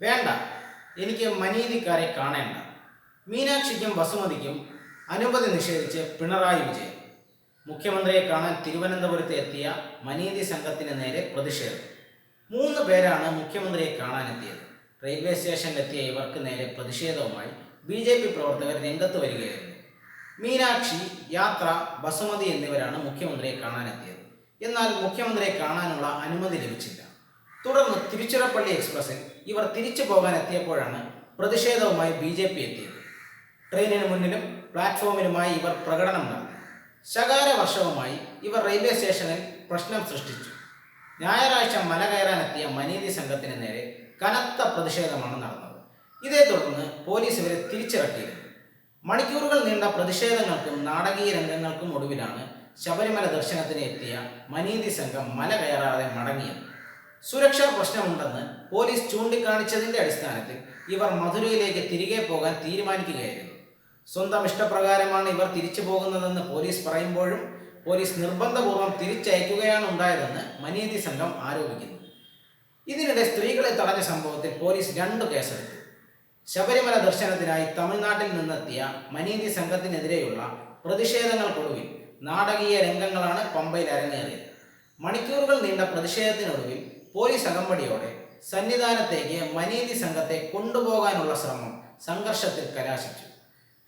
വേണ്ട. എനിക്ക് മനീതിക്കാരെ കാണേണ്ട. മീനാക്ഷിക്കും വസുമതിക്കും അനുമതി നിഷേധിച്ച് പിണറായി വിജയൻ. മുഖ്യമന്ത്രിയെ കാണാൻ തിരുവനന്തപുരത്ത് എത്തിയ മനീതി സംഘത്തിന് നേരെ പ്രതിഷേധം. മൂന്ന് പേരാണ് മുഖ്യമന്ത്രിയെ കാണാനെത്തിയത്. റെയിൽവേ സ്റ്റേഷനിലെത്തിയ ഇവർക്ക് നേരെ പ്രതിഷേധവുമായി ബി ജെ പി പ്രവർത്തകർ രംഗത്ത് വരികയായിരുന്നു. മീനാക്ഷി യാത്ര ബസുമതി എന്നിവരാണ് മുഖ്യമന്ത്രിയെ കാണാനെത്തിയത്. എന്നാൽ മുഖ്യമന്ത്രിയെ കാണാനുള്ള അനുമതി ലഭിച്ചില്ല. തുടർന്ന് തിരുച്ചിറപ്പള്ളി എക്സ്പ്രസിൽ ഇവർ തിരിച്ചു പോകാൻ എത്തിയപ്പോഴാണ് പ്രതിഷേധവുമായി ബി ജെ പി എത്തിയത്. ട്രെയിനിന് മുന്നിലും പ്ലാറ്റ്ഫോമിലുമായി ഇവർ പ്രകടനം നടത്തി. ശകാര വർഷവുമായി ഇവർ റെയിൽവേ സ്റ്റേഷനിൽ പ്രശ്നം സൃഷ്ടിച്ചു. ഞായറാഴ്ച മല കയറാനെത്തിയ മനീതി സംഘത്തിന് നേരെ കനത്ത പ്രതിഷേധമാണ് നടന്നത്. ഇതേ തുടർന്ന് പോലീസ് ഇവരെ തിരിച്ചിറക്കിയിരുന്നു. മണിക്കൂറുകൾ നീണ്ട പ്രതിഷേധങ്ങൾക്കും നാടകീയ രംഗങ്ങൾക്കും ഒടുവിലാണ് ശബരിമല ദർശനത്തിന് എത്തിയ മനീതി സംഘം മല കയറാതെ മടങ്ങിയത്. സുരക്ഷാ പ്രശ്നമുണ്ടെന്ന് പോലീസ് ചൂണ്ടിക്കാണിച്ചതിന്റെ അടിസ്ഥാനത്തിൽ ഇവർ മധുരയിലേക്ക് തിരികെ പോകാൻ തീരുമാനിക്കുകയായിരുന്നു. സ്വന്തം ഇഷ്ടപ്രകാരമാണ് ഇവർ തിരിച്ചു പോകുന്നതെന്ന് പോലീസ് പറയുമ്പോഴും പോലീസ് നിർബന്ധപൂർവം തിരിച്ചയക്കുകയാണ് ഉണ്ടായതെന്ന് മനീതി സംഘം ആരോപിക്കുന്നു. ഇതിനിടെ സ്ത്രീകളെ തടഞ്ഞ സംഭവത്തിൽ പോലീസ് രണ്ടു കേസെടുത്തു. ശബരിമല ദർശനത്തിനായി തമിഴ്നാട്ടിൽ നിന്നെത്തിയ മനീതി സംഘത്തിനെതിരെയുള്ള പ്രതിഷേധങ്ങൾക്കൊടുവിൽ നാടകീയ രംഗങ്ങളാണ് പമ്പയിൽ അരങ്ങേറിയത് മണിക്കൂറുകൾ നീണ്ട പ്രതിഷേധത്തിനൊടുവിൽ പോലീസ് അകമ്പടിയോടെ സന്നിധാനത്തേക്ക് മനീതി സംഘത്തെ കൊണ്ടുപോകാനുള്ള ശ്രമം സംഘർഷത്തിൽ കലാശിച്ചു.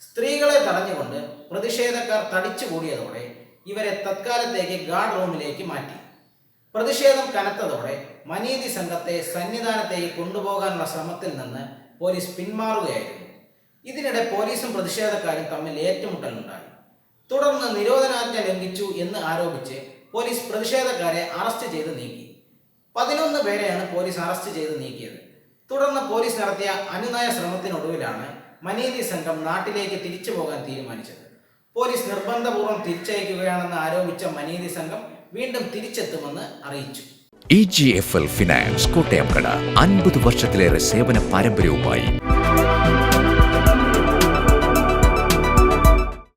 സ്ത്രീകളെ തടഞ്ഞുകൊണ്ട് പ്രതിഷേധക്കാർ തടിച്ചുകൂടിയതോടെ ഇവരെ തത്കാലത്തേക്ക് ഗാർഡ് റൂമിലേക്ക് മാറ്റി. പ്രതിഷേധം കനത്തതോടെ മനീതി സംഘത്തെ സന്നിധാനത്തേക്ക് കൊണ്ടുപോകാനുള്ള ശ്രമത്തിൽ നിന്ന് പോലീസ് പിന്മാറുകയായിരുന്നു. ഇതിനിടെ പോലീസും പ്രതിഷേധക്കാരും തമ്മിൽ ഏറ്റുമുട്ടലുണ്ടായി. തുടർന്ന് നിരോധനാജ്ഞ ലംഘിച്ചു എന്ന് ആരോപിച്ച് പോലീസ് പ്രതിഷേധക്കാരെ അറസ്റ്റ് ചെയ്ത് നീക്കി. പതിനൊന്ന് പേരെയാണ് പോലീസ് അറസ്റ്റ് ചെയ്ത് നീക്കിയത്. തുടർന്ന് പോലീസ് നടത്തിയ അനുനയ ശ്രമത്തിനൊടുവിലാണ് മനീതി സംഘം നാട്ടിലേക്ക് തിരിച്ചു പോകാൻ തീരുമാനിച്ചത്. പോലീസ് നിർബന്ധപൂർവം തിരിച്ചയക്കുകയാണെന്ന് ആരോപിച്ച മനീതി സംഘം വീണ്ടും തിരിച്ചെത്തുമെന്ന് അറിയിച്ചു. E G F L finance Kottayam കട അൻപത് വർഷത്തിലേറെ സേവന പാരമ്പര്യവുമായി